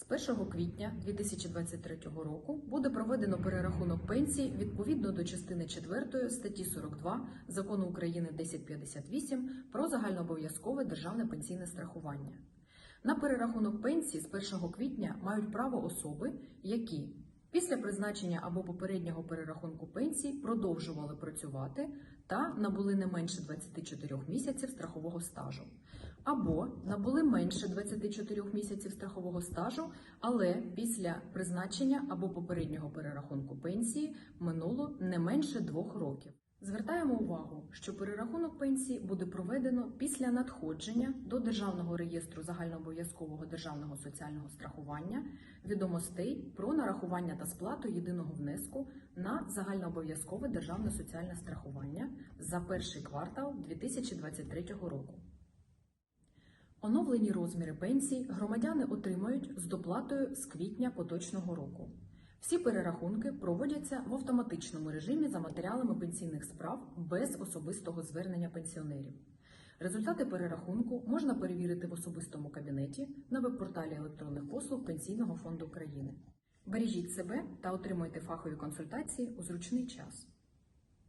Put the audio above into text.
З 1 квітня 2023 року буде проведено перерахунок пенсій відповідно до частини 4 статті 42 Закону України 1058 про загальнообов'язкове державне пенсійне страхування. На перерахунок пенсій з 1 квітня мають право особи, які після призначення або попереднього перерахунку пенсій продовжували працювати та набули не менше 24 місяців страхового стажу, або набули менше 24 місяців страхового стажу, але після призначення або попереднього перерахунку пенсії минуло не менше двох років. Звертаємо увагу, що перерахунок пенсії буде проведено після надходження до Державного реєстру загальнообов'язкового державного соціального страхування відомостей про нарахування та сплату єдиного внеску на загальнообов'язкове державне соціальне страхування за перший квартал 2023 року. Оновлені розміри пенсій громадяни отримають з доплатою з квітня поточного року. Всі перерахунки проводяться в автоматичному режимі за матеріалами пенсійних справ без особистого звернення пенсіонерів. Результати перерахунку можна перевірити в особистому кабінеті на веб-порталі електронних послуг Пенсійного фонду України. Бережіть себе та отримуйте фахові консультації у зручний час.